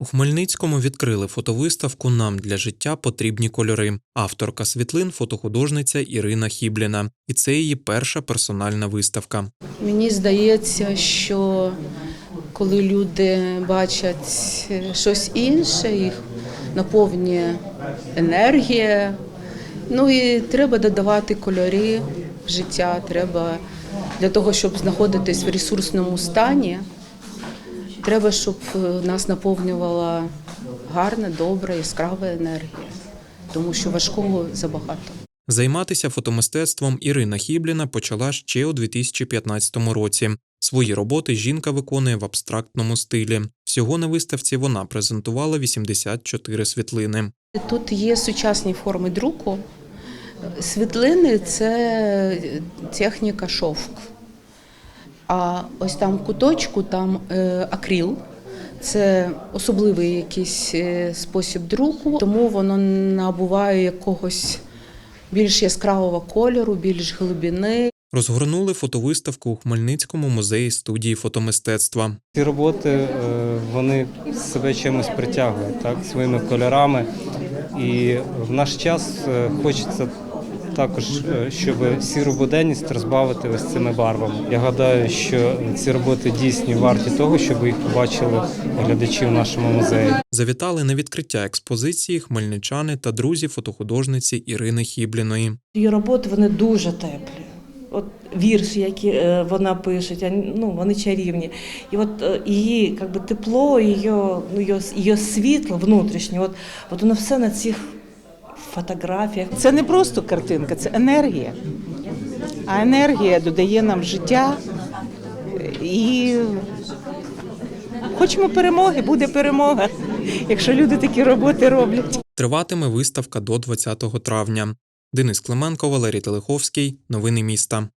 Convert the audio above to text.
У Хмельницькому відкрили фотовиставку Нам для життя потрібні кольори. Авторка світлин фотохудожниця Ірина Хібліна. І це її перша персональна виставка. Мені здається, що коли люди бачать е, щось інше, їх наповнює енергія. Ну і треба додавати кольори життя. Треба для того, щоб знаходитись в ресурсному стані. Треба, щоб е, нас наповнювала гарна, добра, яскрава енергія, тому що важкого забагато. Займатися фотомистецтвом Ірина Хібліна почала ще у 2015 році. Свої роботи жінка виконує в абстрактному стилі. Всього на виставці вона презентувала 84 світлини. Тут є сучасні форми друку. Світлини це техніка шовк. А ось там в куточку там е, акрил. Це особливий якийсь е, спосіб друку, тому воно набуває якогось більш яскравого кольору, більш глибини. Розгорнули фотовиставку у Хмельницькому музеї студії фотомистецтва. Ці роботи е, вони себе чимось притягують, так, своїми кольорами. І в наш час хочеться також, е, щоб сіру буденність розбавити ось цими барвами. Я гадаю, що ці роботи дійсні варті того, щоб їх побачили глядачі в нашому музеї. Завітали на відкриття експозиції хмельничани та друзі фотохудожниці Ірини Хібліної. Її роботи вони дуже теплі. От вірші, які е, вона пише, ну, вони чарівні. І от е, її как би, тепло, її, ну, її, її світло внутрішнє, от, от воно все на цих фотографіях. Це не просто картинка, це енергія. А енергія додає нам життя. І хочемо перемоги, буде перемога, якщо люди такі роботи роблять. Триватиме виставка до 20 травня. Денис Клименко, Валерій Телеховський. Новини міста.